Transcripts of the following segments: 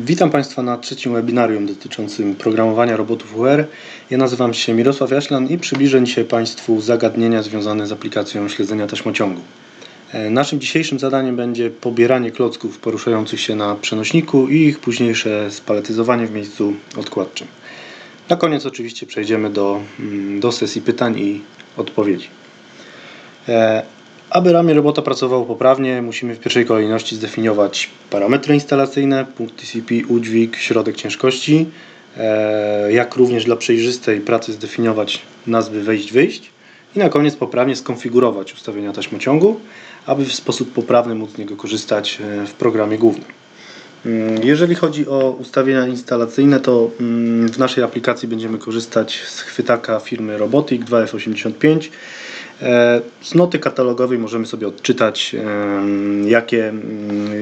Witam Państwa na trzecim webinarium dotyczącym programowania robotów UR. Ja nazywam się Mirosław Jaślan i przybliżę dzisiaj Państwu zagadnienia związane z aplikacją śledzenia taśmociągu. E, Naszym dzisiejszym zadaniem będzie pobieranie klocków poruszających się na przenośniku i ich późniejsze spaletyzowanie w miejscu odkładczym. Na koniec oczywiście przejdziemy do, mm, do sesji pytań i odpowiedzi. Aby ramię robota pracowało poprawnie, musimy w pierwszej kolejności zdefiniować parametry instalacyjne, punkt TCP, udźwig, środek ciężkości, e, jak również dla przejrzystej pracy zdefiniować nazwy wejść-wyjść i na koniec poprawnie skonfigurować ustawienia taśmociągu, aby w sposób poprawny móc z niego korzystać e, w programie głównym. Mm, Jeżeli chodzi o ustawienia instalacyjne, to mm, w naszej aplikacji będziemy korzystać z chwytaka firmy Robotic 2F85. E, Z noty katalogowej możemy sobie odczytać, jakie,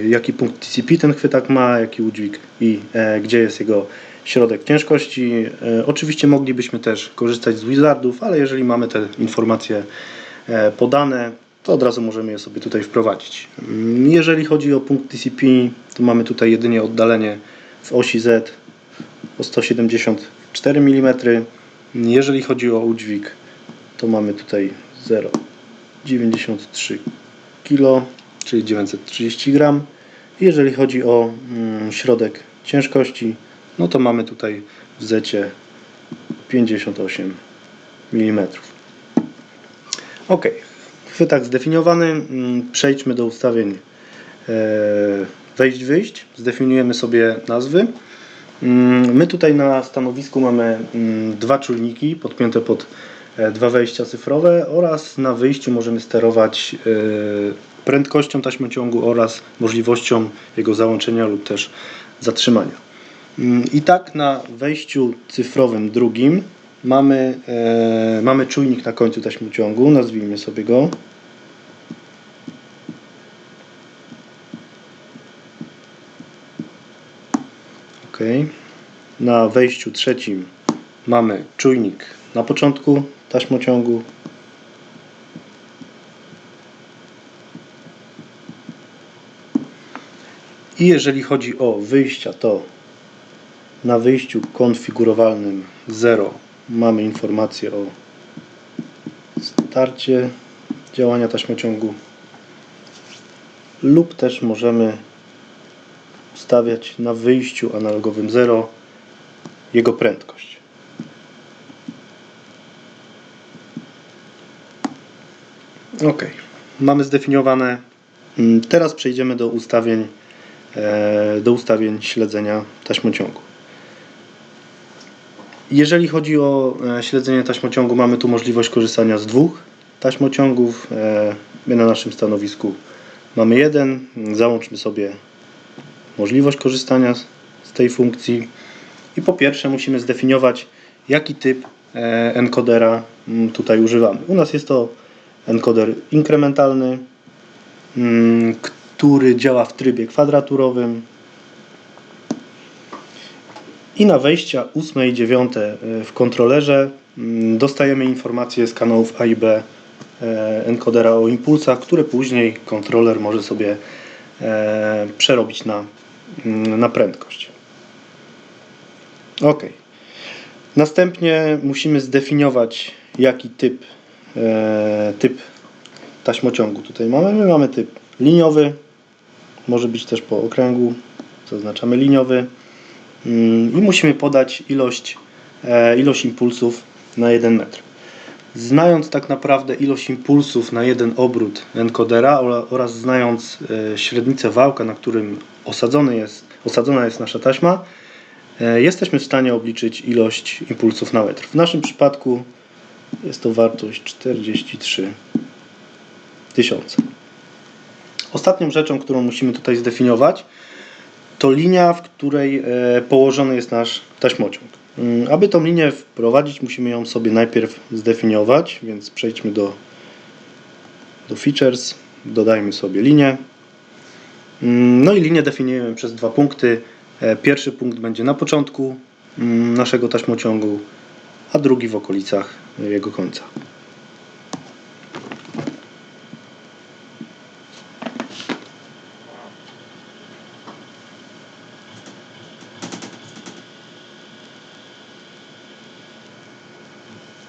jaki punkt TCP ten chwytak ma, jaki udźwig i e, gdzie jest jego środek ciężkości. E, Oczywiście moglibyśmy też korzystać z wizardów, ale jeżeli mamy te informacje podane, to od razu możemy je sobie tutaj wprowadzić. Mm, Jeżeli chodzi o punkt TCP, to mamy tutaj jedynie oddalenie w osi Z o 174 mm. Jeżeli chodzi o udźwig, to mamy tutaj 0,93 kg, czyli 930 gram. Jeżeli chodzi o mm, środek ciężkości, no to mamy tutaj w zecie 58 mm. Ok, chwytak zdefiniowany. Mm, Przejdźmy do ustawień e, wejść-wyjść. Zdefiniujemy sobie nazwy. Mm, My tutaj na stanowisku mamy dwa czujniki podpięte pod dwa wejścia cyfrowe oraz na wyjściu możemy sterować e, prędkością taśmociągu oraz możliwością jego załączenia lub też zatrzymania. Mm, I tak na wejściu cyfrowym drugim mamy, e, mamy czujnik na końcu taśmociągu, nazwijmy sobie go. Ok. Na wejściu trzecim mamy czujnik na początku taśmociągu. I jeżeli chodzi o wyjścia, to na wyjściu konfigurowalnym 0 mamy informację o starcie działania taśmociągu lub też możemy ustawiać na wyjściu analogowym 0 jego prędkość. Ok, mamy zdefiniowane. Mm, Teraz przejdziemy do ustawień, e, do ustawień śledzenia taśmociągu. Jeżeli chodzi o e, śledzenie taśmociągu, mamy tu możliwość korzystania z dwóch taśmociągów. E, My na naszym stanowisku mamy jeden. Załączmy sobie możliwość korzystania z tej funkcji. I po pierwsze musimy zdefiniować, jaki typ encodera mm, tutaj używamy. U nas jest to encoder inkrementalny, mm, który działa w trybie kwadraturowym. I na wejścia 8 i 9 w kontrolerze mm, dostajemy informacje z kanałów A i B e, encodera o impulsach, które później kontroler może sobie e, przerobić na, mm, na prędkość. Ok. Następnie musimy zdefiniować jaki typ, e, typ taśmociągu tutaj mamy. My mamy typ liniowy, może być też po okręgu, zaznaczamy liniowy Mm, i musimy podać ilość, e, ilość impulsów na 1 metr. Znając tak naprawdę ilość impulsów na jeden obrót encodera oraz znając e, średnicę wałka, na którym osadzony jest, osadzona jest nasza taśma, e, jesteśmy w stanie obliczyć ilość impulsów na metr. W naszym przypadku jest to wartość 43 tysiące. Ostatnią rzeczą, którą musimy tutaj zdefiniować, to linia, w której e, położony jest nasz taśmociąg. Mm, Aby tą linię wprowadzić, musimy ją sobie najpierw zdefiniować, więc przejdźmy do, do Features, dodajmy sobie linię. Mm, No i linię definiujemy przez dwa punkty. E, Pierwszy punkt będzie na początku mm, naszego taśmociągu, a drugi w okolicach jego końca.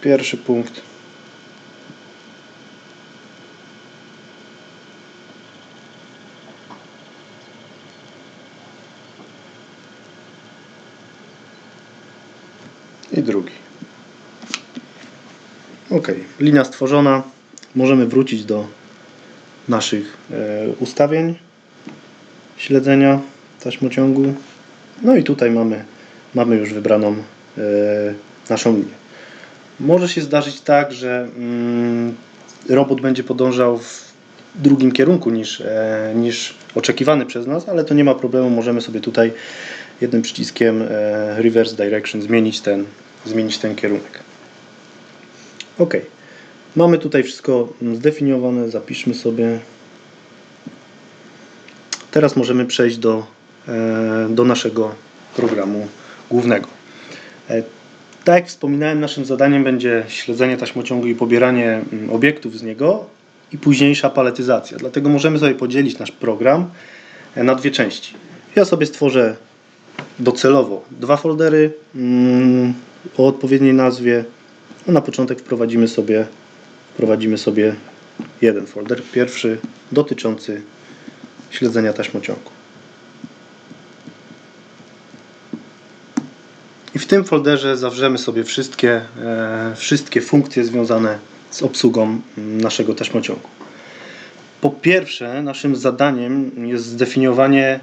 Pierwszy punkt i drugi. Ok, linia stworzona. Możemy wrócić do naszych e, ustawień śledzenia taśmociągu. No i tutaj mamy, mamy już wybraną e, naszą linię. Może się zdarzyć tak, że mm, robot będzie podążał w drugim kierunku niż, e, niż oczekiwany przez nas, ale to nie ma problemu. Możemy sobie tutaj jednym przyciskiem reverse direction zmienić ten, zmienić ten kierunek. Ok. Mamy tutaj wszystko zdefiniowane. Zapiszmy sobie. Teraz możemy przejść do, e, do naszego programu głównego. E, Tak jak wspominałem, naszym zadaniem będzie śledzenie taśmociągu i pobieranie mm, obiektów z niego i późniejsza paletyzacja. Dlatego możemy sobie podzielić nasz program e, na dwie części. Ja sobie stworzę docelowo dwa foldery mm, o odpowiedniej nazwie. A na początek wprowadzimy sobie, wprowadzimy sobie jeden folder. Pierwszy dotyczący śledzenia taśmociągu. I w tym folderze zawrzemy sobie wszystkie, e, wszystkie funkcje związane z obsługą naszego taśmociągu. Po pierwsze, naszym zadaniem jest zdefiniowanie,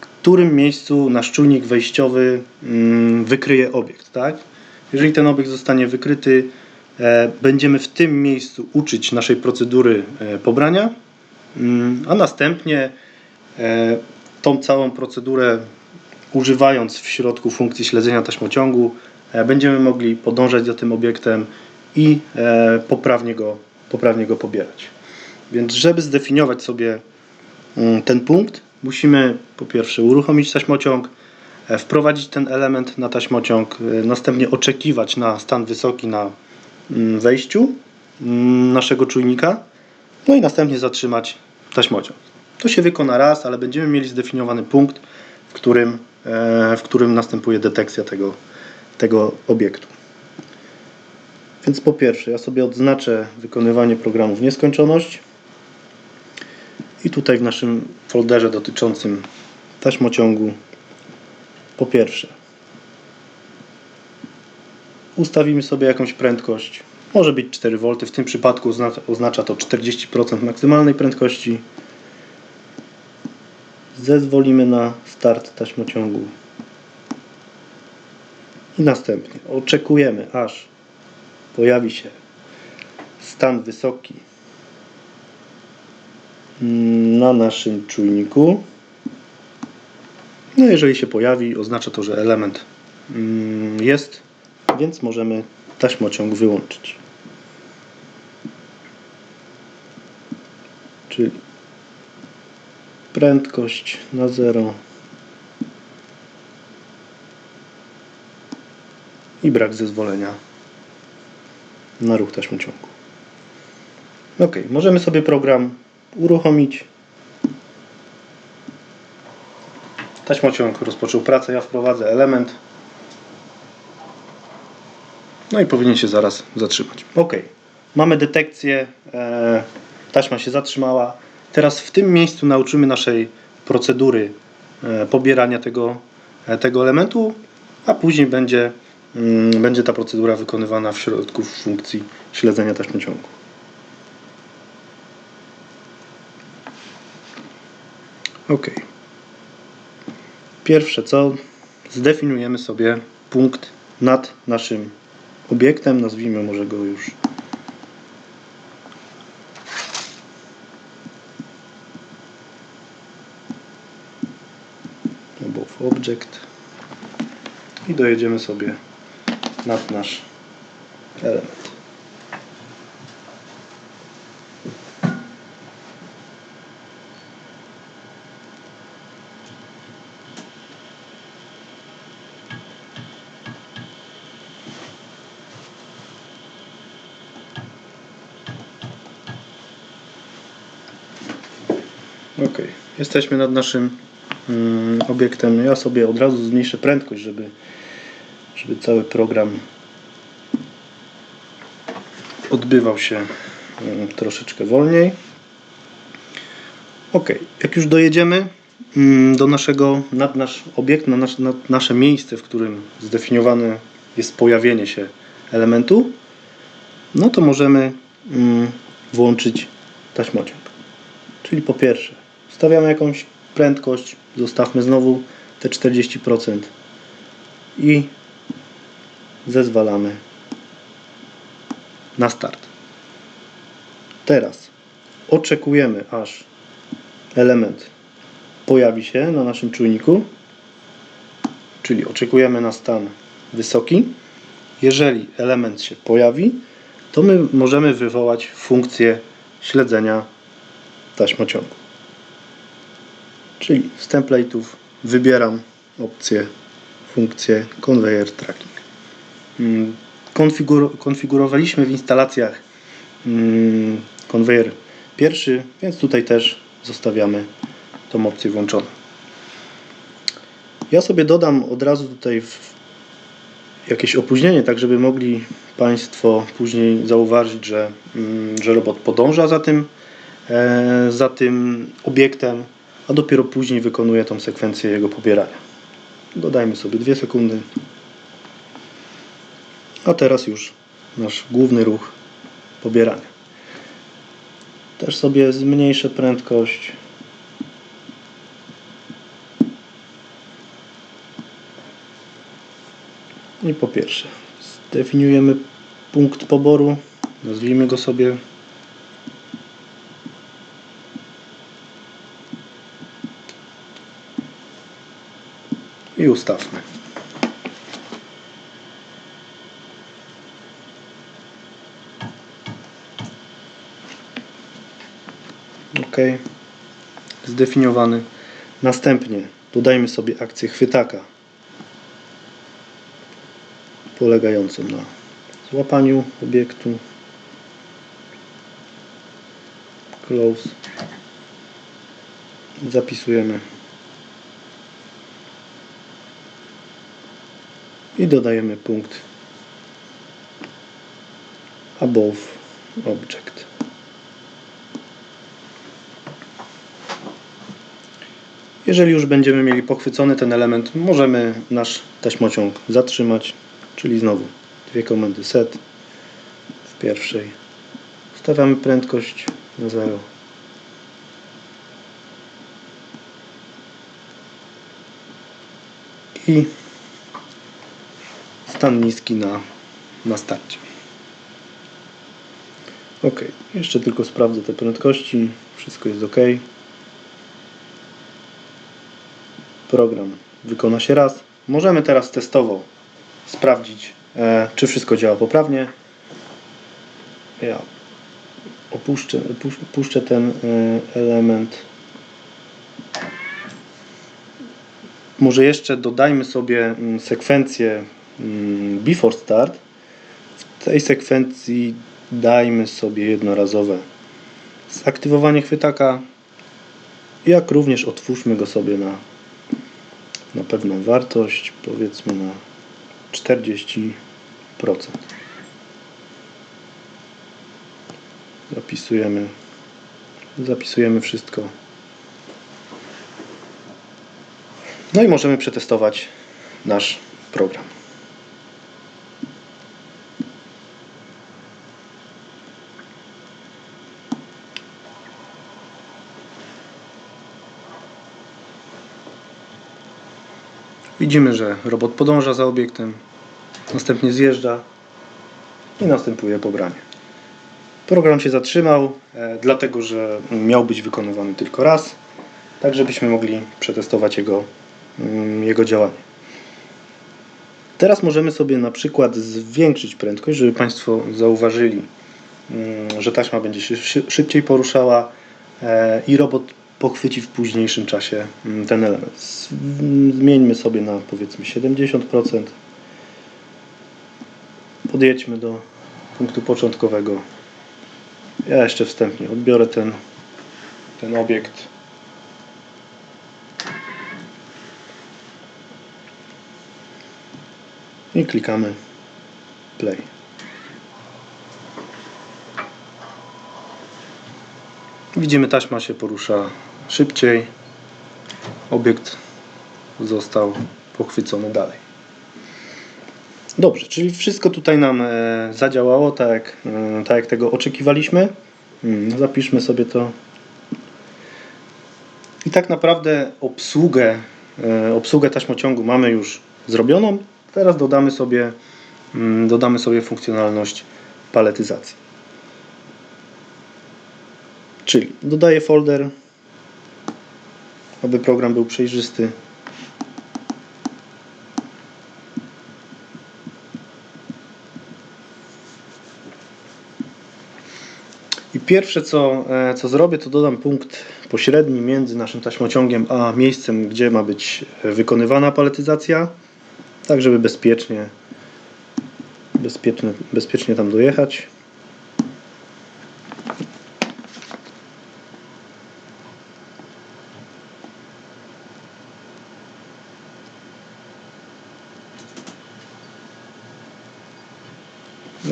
w którym miejscu nasz czujnik wejściowy wykryje obiekt. Tak? Jeżeli ten obiekt zostanie wykryty, e, będziemy w tym miejscu uczyć naszej procedury e, pobrania, mm, a następnie e, tą całą procedurę używając w środku funkcji śledzenia taśmociągu, będziemy mogli podążać za tym obiektem i poprawnie go, poprawnie go pobierać. Więc żeby zdefiniować sobie mm, ten punkt, musimy po pierwsze uruchomić taśmociąg, wprowadzić ten element na taśmociąg, e, następnie oczekiwać na stan wysoki na mm, wejściu mm, naszego czujnika, no i następnie zatrzymać taśmociąg. To się wykona raz, ale będziemy mieli zdefiniowany punkt, w którym, e, w którym następuje detekcja tego, tego obiektu. Więc po pierwsze, ja sobie odznaczę wykonywanie programu w nieskończoność. I tutaj w naszym folderze dotyczącym taśmociągu, po pierwsze, ustawimy sobie jakąś prędkość. Może być 4 V, w tym przypadku oznacza, to 40% maksymalnej prędkości. Zezwolimy na start taśmociągu. I następnie oczekujemy, aż pojawi się stan wysoki na naszym czujniku. No jeżeli się pojawi, oznacza to, że element mm, jest, więc możemy taśmociąg wyłączyć. Czyli prędkość na zero i brak zezwolenia na ruch taśmociągu. Ok, możemy sobie program uruchomić. Taśmociąg rozpoczął pracę, ja wprowadzę element. No i powinien się zaraz zatrzymać. Ok, mamy detekcję, e, taśma się zatrzymała. Teraz w tym miejscu nauczymy naszej procedury e, pobierania tego, e, tego elementu, a później będzie, mm, będzie ta procedura wykonywana w środku funkcji śledzenia taśmociągu. Ok. Pierwsze co, zdefiniujemy sobie punkt nad naszym obiektem, nazwijmy może go już above object i dojedziemy sobie nad nasz element. Ok, jesteśmy nad naszym mm, obiektem. Ja sobie od razu zmniejszę prędkość, żeby, żeby cały program odbywał się mm, troszeczkę wolniej. Ok, jak już dojedziemy mm, do naszego, nad nasz obiekt, na nasz, nad nasze miejsce, w którym zdefiniowane jest pojawienie się elementu, no to możemy mm, włączyć taśmociąg. Czyli po pierwsze, stawiamy jakąś prędkość, zostawmy znowu te 40% i zezwalamy na start. Teraz oczekujemy aż element pojawi się na naszym czujniku, czyli oczekujemy na stan wysoki. Jeżeli element się pojawi, to my możemy wywołać funkcję śledzenia taśmociągu. Czyli z template'ów wybieram opcję, funkcję Conveyor Tracking. Mm, konfigur- konfigurowaliśmy w instalacjach mm, konwejer pierwszy, więc tutaj też zostawiamy tą opcję włączoną. Ja sobie dodam od razu tutaj jakieś opóźnienie, tak żeby mogli Państwo później zauważyć, że, mm, że robot podąża za tym, e, za tym obiektem, a dopiero później wykonuje tą sekwencję jego pobierania. Dodajmy sobie 2 sekundy. A teraz już nasz główny ruch pobierania. Też sobie zmniejszę prędkość. I po pierwsze, zdefiniujemy punkt poboru. Nazwijmy go sobie i ustawmy. OK. Zdefiniowany. Następnie dodajmy sobie akcję chwytaka polegającą na złapaniu obiektu close zapisujemy i dodajemy punkt above object Jeżeli już będziemy mieli pochwycony ten element, możemy nasz taśmociąg zatrzymać, czyli znowu dwie komendy set w pierwszej. Ustawiamy prędkość na 0. I stan niski na, na starcie. Ok, jeszcze tylko sprawdzę te prędkości. Wszystko jest ok. program wykona się raz. Możemy teraz testowo sprawdzić, e, czy wszystko działa poprawnie. Ja opuszczę, opusz- opuszczę ten e, element. Może jeszcze dodajmy sobie mm, sekwencję before start. W tej sekwencji dajmy sobie jednorazowe zaktywowanie chwytaka, jak również otwórzmy go sobie na na pewną wartość, powiedzmy na 40%. Zapisujemy, zapisujemy wszystko. No i możemy przetestować nasz program. Widzimy, że robot podąża za obiektem, następnie zjeżdża i następuje pobranie. Program się zatrzymał, e, dlatego że miał być wykonywany tylko raz, tak żebyśmy mogli przetestować jego, mm, jego działanie. Teraz możemy sobie na przykład zwiększyć prędkość, żeby Państwo zauważyli, mm, że taśma będzie się szy- szybciej poruszała e, i robot pochwyci w późniejszym czasie mm, ten element. Z- Zmieńmy sobie na powiedzmy 70%. Podjedźmy do punktu początkowego. Ja jeszcze wstępnie odbiorę ten, ten obiekt. I klikamy play. Widzimy, taśma się porusza szybciej. Obiekt został pochwycony dalej. Dobrze, czyli wszystko tutaj nam e, zadziałało tak e, tak jak tego oczekiwaliśmy. Mm, Zapiszmy sobie to. I tak naprawdę obsługę, e, obsługę taśmociągu mamy już zrobioną. Teraz dodamy sobie, mm, dodamy sobie funkcjonalność paletyzacji. Czyli dodaję folder, aby program był przejrzysty. I pierwsze co, e, co zrobię, to dodam punkt pośredni między naszym taśmociągiem a miejscem, gdzie ma być wykonywana paletyzacja, tak żeby bezpiecznie, bezpiecznie, bezpiecznie tam dojechać.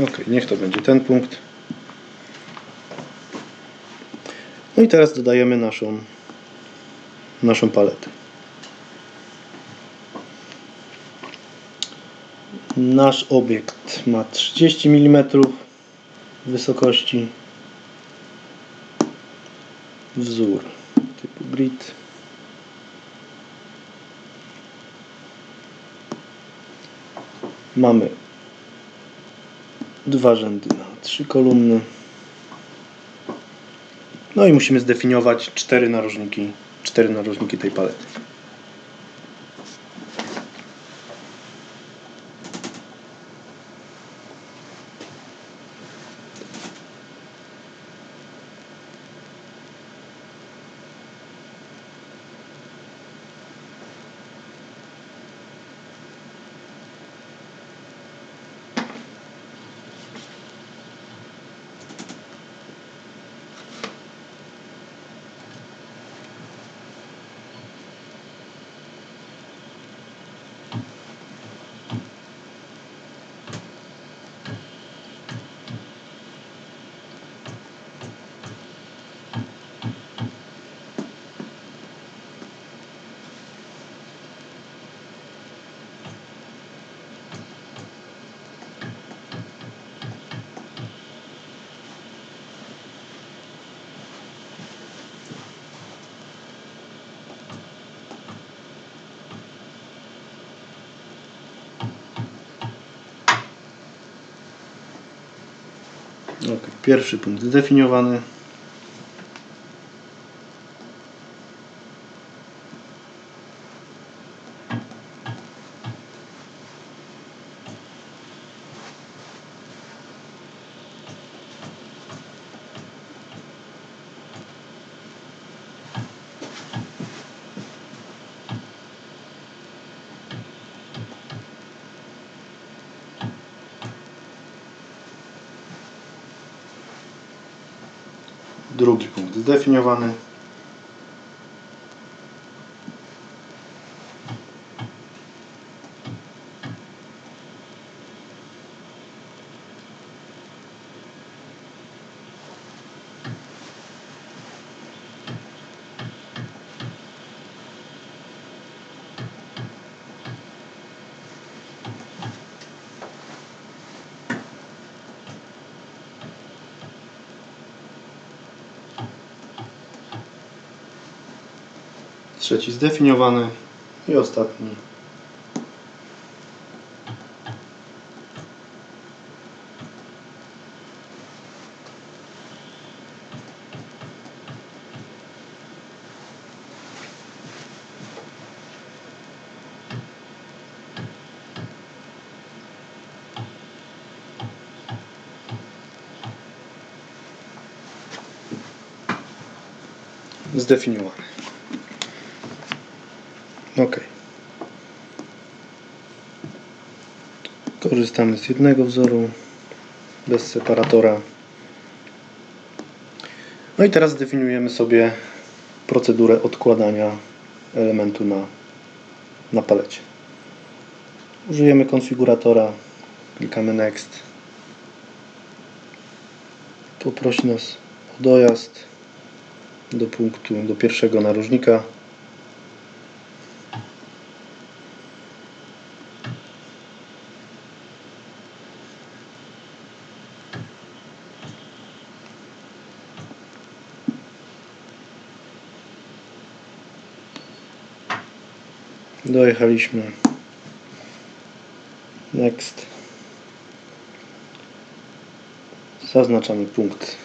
Ok, niech to będzie ten punkt. No i teraz dodajemy naszą, naszą paletę. Nasz obiekt ma 30 mm wysokości. Wzór typu grid. Mamy dwa rzędy na trzy kolumny. No i musimy zdefiniować cztery narożniki, cztery narożniki tej palety. Pierwszy punkt zdefiniowany. Drugi punkt zdefiniowany. Trzeci zdefiniowany. I ostatni. Zdefiniowany. Ok. Korzystamy z jednego wzoru bez separatora. No i teraz zdefiniujemy sobie procedurę odkładania elementu na, na palecie. Użyjemy konfiguratora, klikamy Next. Poprosi nas o dojazd. do punktu, do pierwszego narożnika. Dojechaliśmy. Next. Zaznaczamy punkt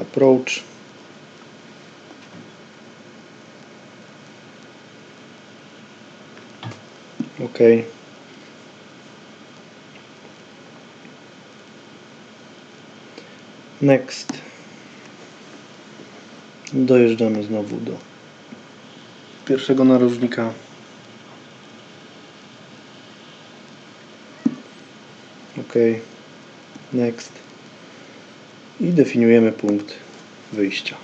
approach. OK. Next. Dojeżdżamy znowu do pierwszego narożnika. OK. Next. I definiujemy punkt wyjścia.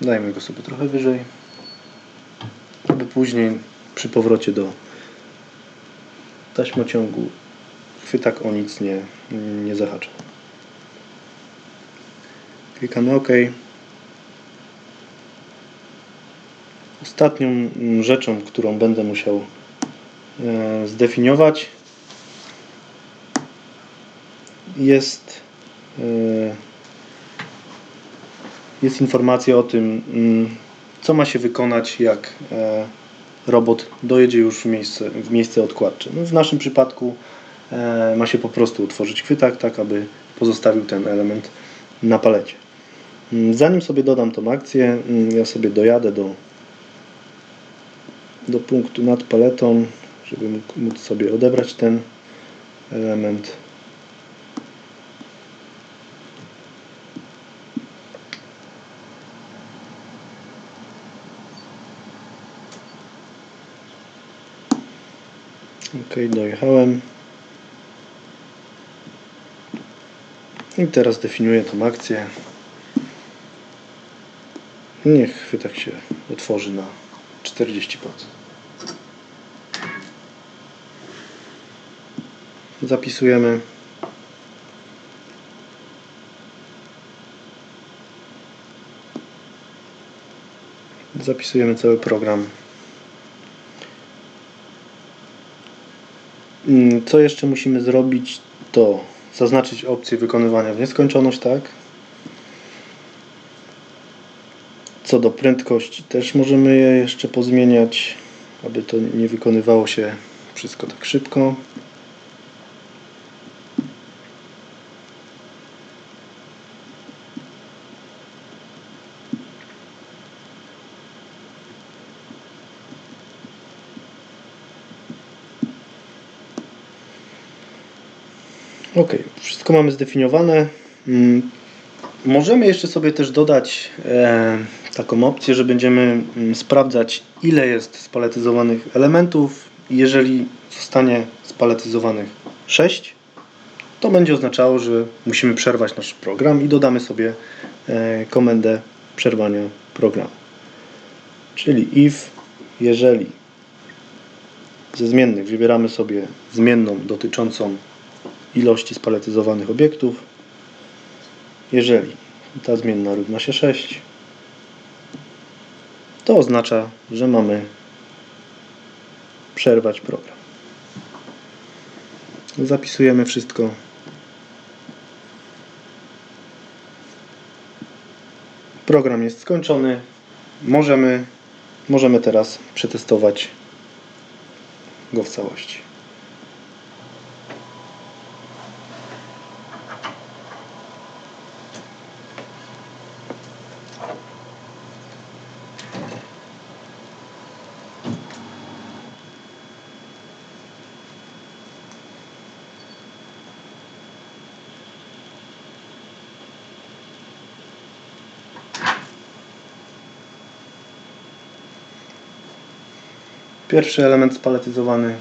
Dajmy go sobie trochę wyżej, aby później przy powrocie do taśmociągu chwytak o nic nie, nie zahacza. Klikamy OK. Ostatnią mm, rzeczą, którą będę musiał e, zdefiniować jest e, jest informacja o tym, mm, co ma się wykonać, jak e, robot dojedzie już w miejsce, w miejsce odkładcze. No w naszym przypadku ma się po prostu utworzyć chwytak, tak aby pozostawił ten element na palecie. Mm, Zanim sobie dodam tą akcję, ja sobie dojadę do, do punktu nad paletą, żeby móc sobie odebrać ten element. Ok, dojechałem. I teraz definiuję tą akcję. Niech chwytak się otworzy na 40%. Zapisujemy. Zapisujemy cały program. Mm, Co jeszcze musimy zrobić, to zaznaczyć opcję wykonywania w nieskończoność, tak? Co do prędkości, też możemy je jeszcze pozmieniać, aby to nie wykonywało się wszystko tak szybko. Ok, wszystko mamy zdefiniowane. Mm, Możemy jeszcze sobie też dodać e, taką opcję, że będziemy mm, sprawdzać ile jest spaletyzowanych elementów. Jeżeli zostanie spaletyzowanych 6, to będzie oznaczało, że musimy przerwać nasz program i dodamy sobie e, komendę przerwania programu. Czyli if, jeżeli ze zmiennych wybieramy sobie zmienną dotyczącą ilości spaletyzowanych obiektów. Jeżeli ta zmienna równa się 6, to oznacza, że mamy przerwać program. Zapisujemy wszystko. Program jest skończony. Możemy, możemy teraz przetestować go w całości. Pierwszy element spaletyzowany.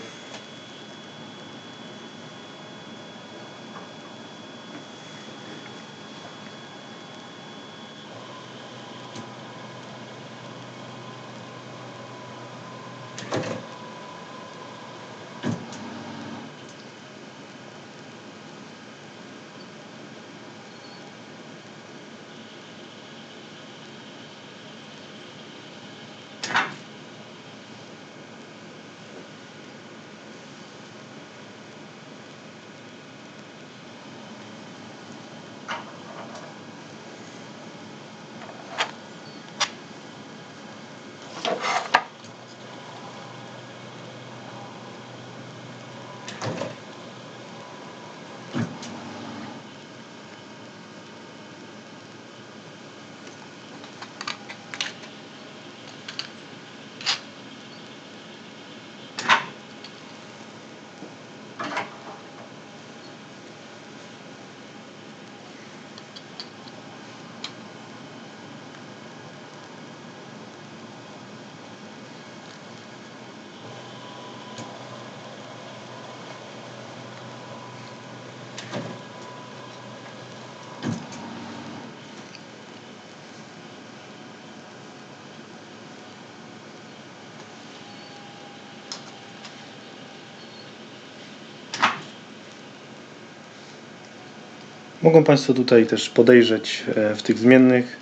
Mogą Państwo tutaj też podejrzeć e, w tych zmiennych,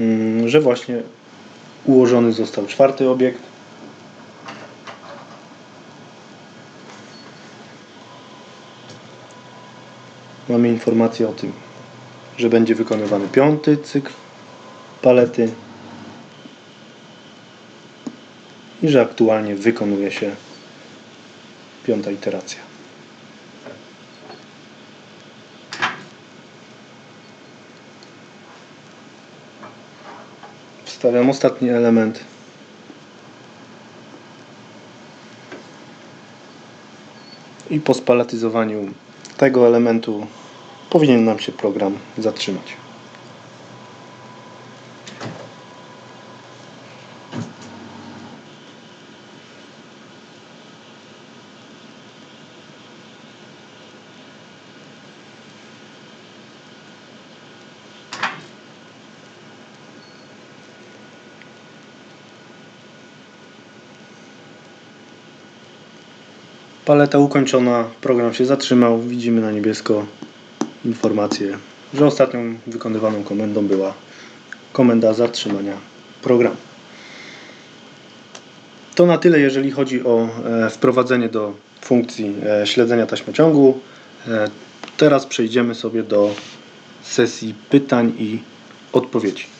mm, że właśnie ułożony został czwarty obiekt. Mamy informację o tym, że będzie wykonywany piąty cykl palety i że aktualnie wykonuje się piąta iteracja. Wstawiam ostatni element. I po spalatyzowaniu tego elementu powinien nam się program zatrzymać. Paleta ukończona, program się zatrzymał. Widzimy na niebiesko informację, że ostatnią wykonywaną komendą była komenda zatrzymania programu. To na tyle, jeżeli chodzi o e, wprowadzenie do funkcji e, śledzenia taśmociągu. E, teraz przejdziemy sobie do sesji pytań i odpowiedzi.